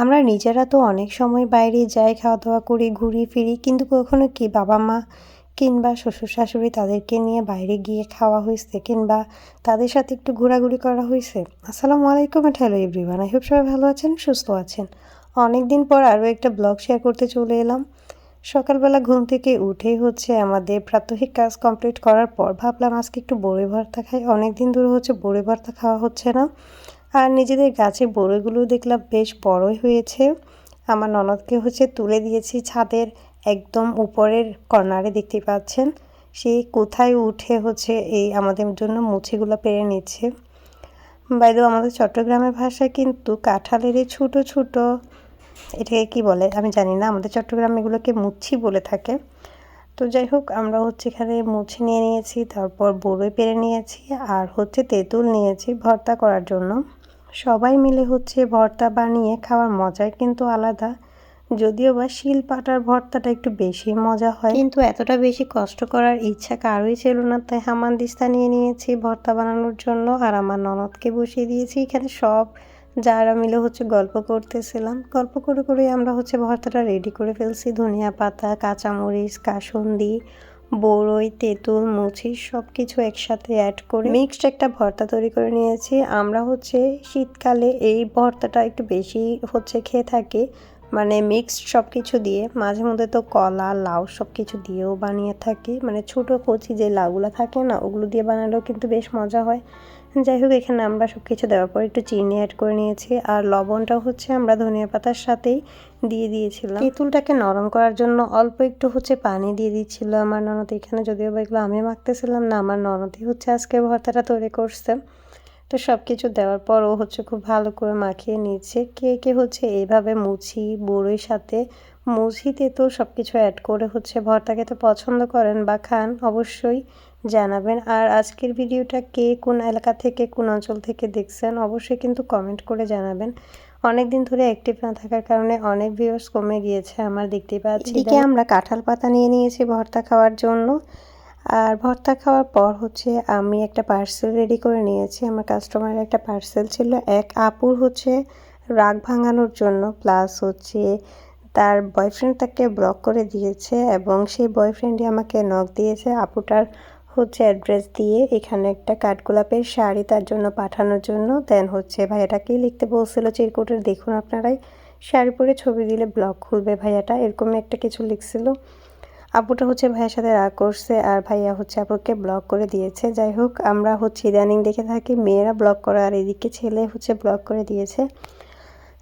আমরা নিজেরা তো অনেক সময় বাইরে যাই খাওয়া দাওয়া করি, ঘুরি, ফিরি, কিন্তু কখনো কি বাবা মা কিংবা শ্বশুর শাশুড়ি তাদেরকে নিয়ে বাইরে গিয়ে খাওয়া হয়েছে কিংবা তাদের সাথে একটু ঘোরাঘুরি করা হয়েছে? আসসালামু আলাইকুম এটা হ্যালো এভরিওয়ান আই হোপ সবাই ভালো আছেন, সুস্থ আছেন। অনেক দিন পর আরও একটা ব্লগ শেয়ার করতে চলে এলাম। সকালবেলা ঘুম থেকে উঠেই হচ্ছে আমাদের প্রাত্যহিক কাজ কমপ্লিট করার পর ভাবলাম আজকে একটু বড়ি ভর্তা খাই। অনেক দিন ধরে হচ্ছে বড়ি ভর্তা খাওয়া হচ্ছে না। আর নিজেদের গাছে বড়িগুলো দেখলাম বেশ বড়ই হয়েছে। আমার ননদকে হচ্ছে তুলে দিয়েছি ছাদের একদম উপরের কর্নারে দেখতে পাচ্ছেন। সে কোথায় উঠে হচ্ছে এই আমাদের জন্য মুছিগুলো পেরে নিচ্ছে। বাইদেও আমাদের চট্টগ্রামের ভাষায় কিন্তু কাঁঠালের এই ছোটো ছোটো, এটাকে কি বলে? আমি জানি না, আমাদের চট্টগ্রামে এগুলোকে মুচ্ছি বলে থাকে। তো যাই হোক, আমরা হচ্ছে এখানে মুছি নিয়ে নিয়েছি, তারপর বড়ই পেরে নিয়েছি, আর হচ্ছে তেঁতুল নিয়েছি ভর্তা করার জন্য। সবাই মিলে হচ্ছে ভর্তা বানিয়ে খাওয়ার মজাই কিন্তু আলাদা। যদিও বা শিল পাটার ভর্তাটা একটু বেশি মজা হয়। কিন্তু এতটা বেশি কষ্ট করার ইচ্ছা কারোই ছিল না, তাই হামান হামানদিস্তা নিয়ে নিয়েছি ভর্তা বানানোর জন্য আর আমার ননদকে বসিয়ে দিয়েছি। এখানে সব যারা মিলে হচ্ছে গল্প করতেছিলাম। গল্প করে করে আমরা হচ্ছে ভর্তাটা রেডি করে ফেলছি। ধনিয়া পাতা, কাঁচামরিচ, কাসুন্দি বড়ই তেঁতুল মুছি সব কিছু একসাথে অ্যাড করে মিক্সড একটা ভর্তা তৈরি করে নিয়েছি। আমরা হচ্ছে শীতকালে এই ভর্তাটা একটু বেশি হচ্ছে খেয়ে থাকি। মানে মিক্সড সব কিছু দিয়ে, মাঝে মধ্যে তো কলা, লাউ সব কিছু দিয়েও বানিয়ে থাকি। মানে ছোটো কচি যে লাউগুলো থাকে না, ওগুলো দিয়ে বানালেও কিন্তু বেশ মজা হয়। যাই হোক, এখানে আমরা সব কিছু দেওয়ার পর একটু চিনি অ্যাড করে নিয়েছি। আর লবণটা হচ্ছে আমরা ধনিয়া পাতার সাথেই দিয়ে দিয়েছিলাম। তেঁতুলটাকে নরম করার জন্য অল্প একটু হচ্ছে পানি দিয়ে দিচ্ছিল আমার ননদ। এখানে যদিও বা এগুলো আমি মাখতেছিলাম না, আমার ননদই হচ্ছে আজকে ভর্তাটা তৈরি করছে। তো সব কিছু দেওয়ার পর ও হচ্ছে খুব ভালো করে মাখিয়ে নিচ্ছে। কে কে হচ্ছে এইভাবে মুছি বড়ির সাথে মুছিতে তো সব কিছু অ্যাড করে হচ্ছে ভর্তাকে তো পছন্দ করেন বা খান অবশ্যই জানাবেন। আর আজকের ভিডিওটা কে কোন এলাকা থেকে কোন অঞ্চল থেকে দেখছেন অবশ্যই কিন্তু কমেন্ট করে জানাবেন। অনেক দিন ধরে অ্যাক্টিভ না থাকার কারণে অনেক ভিউয়ার্স কমে গিয়েছে আমার দেখতে পাচ্ছি। এদিকে আমরা কাঁঠাল পাতা নিয়ে নিয়েছি ভর্তা খাওয়ার জন্য। আর ভর্তা খাওয়ার পর হচ্ছে আমি একটা পার্সেল রেডি করে নিয়েছি। আমার কাস্টমারের একটা পার্সেল ছিল। এক আপুর হচ্ছে রাগ ভাঙানোর জন্য প্লাস হচ্ছে তার বয়ফ্রেন্ড তাকে ব্লক করে দিয়েছে এবং সেই বয়ফ্রেন্ডই আমাকে নখ দিয়েছে। আপুটার হচ্ছে অ্যাড্রেস দিয়ে এখানে একটা কাঠগোলাপের শাড়ি তার জন্য পাঠানোর জন্য। দেন হচ্ছে ভাইয়াটাকেই লিখতে বলছিল, চিরকুটের দেখুন আপনারাই। শাড়ি পরে ছবি দিলে ব্লগ খুলবে ভাইয়াটা। এরকম একটা কিছু লিখছিল। আপুটা হচ্ছে ভাইয়ের সাথে রাগ করছে আর ভাইয়া হচ্ছে আপুকে ব্লক করে দিয়েছে। যাই হোক, আমরা হচ্ছে ইদানিং দেখে থাকি মেয়েরা ব্লক করে আর এদিকে ছেলে হচ্ছে ব্লক করে দিয়েছে।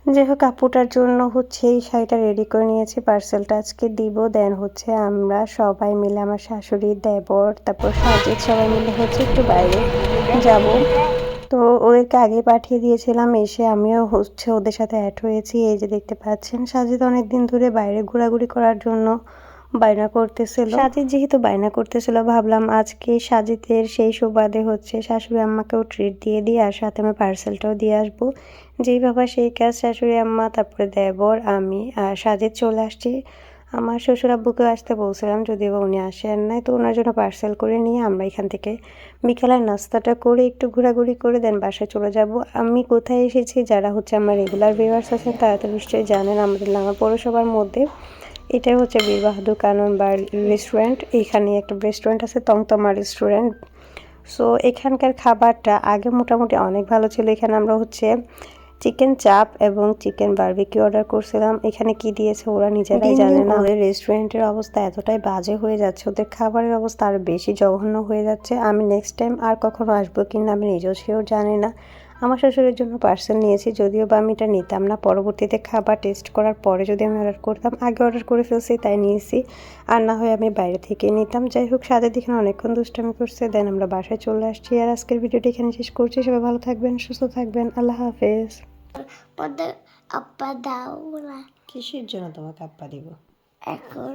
যাই হোক, আপুটার জন্য হচ্ছে এই শাড়িটা রেডি করে নিয়েছি। পার্সেলটা আজকে দিব দেন হচ্ছে আমরা সবাই মিলে, আমার শাশুড়ি, দেবর, তারপর সাজিদ, সবাই মিলে হচ্ছে একটু বাইরে যাব। তো ওদেরকে আগে পাঠিয়ে দিয়েছিলাম, এসে আমিও হচ্ছে ওদের সাথে অ্যাড হয়েছি। এই যে দেখতে পাচ্ছেন, সাজিদ অনেক দিন ধরে বাইরে ঘোরাঘুরি করার জন্য বায়না করতেছিল। সাজিদ যেহেতু বায়না করতেছিল, ভাবলাম আজকে সাজিদের সেই সুবাদে হচ্ছে শাশুড়ি আম্মাকেও ট্রিট দিয়ে দিই আর সাথে আমি পার্সেলটাও দিয়ে আসব। যেই বাবা সেই কাজ শাশুড়ি আম্মা, তারপরে দেবর, আমি আর সাজিদ চলে আসছি। আমার শ্বশুর আব্বুকেও আসতে বলছিলাম, যদিও বা উনি আসেন নাই, তো ওনার জন্য পার্সেল করে নিয়ে আমরা এখান থেকে বিকালের নাস্তাটা করে একটু ঘোরাঘুরি করে দেন, বাসায় চলে যাব। আমি কোথায় এসেছি, যারা হচ্ছে আমার রেগুলার ভিউয়ার্স আছেন, তারা তো নিশ্চয়ই জানেন, আমাদের লাঙা পৌরসভার মধ্যে এটাই হচ্ছে বীর বাহাদুর কানন বার রেস্টুরেন্ট এখানে একটা রেস্টুরেন্ট আছে তংতমা রেস্টুরেন্ট সো এখানকার খাবারটা আগে মোটামুটি অনেক ভালো ছিল। এখানে আমরা হচ্ছে চিকেন চাপ এবং চিকেন বারবিকিউ অর্ডার করছিলাম। এখানে কি দিয়েছে ওরা নিজেরাই জানে না। ওদের রেস্টুরেন্টের অবস্থা এতটাই বাজে হয়ে যাচ্ছে। ওদের খাবারের অবস্থা আরও বেশি জঘন্য হয়ে যাচ্ছে। আমি নেক্সট টাইম আর কখনো আসব কিনা আমি নিজেও সেও জানি না। আমার শ্বশুরের জন্য পার্সেল নিয়েছি যদিও বা আমি এটা নিতাম না। পরবর্তীতে খাবার টেস্ট করার পরে যদি আমি অর্ডার করতাম আগে অর্ডার করে ফেলছি তাই নিয়েছি। আর না হয় আমি বাইরে থেকে নিতাম। যাই হোক সাদের দিকে অনেকক্ষণ দুষ্টামি করছে দেন আমরা বাসায় চলে আসছি। আর আজকের ভিডিওটি এখানে শেষ করছি। সবাই ভালো থাকবেন সুস্থ থাকবেন। আল্লাহ হাফেজ। পদে আপা দাও কিসের জন্য তোমাকে আপ্পা দিব? এখন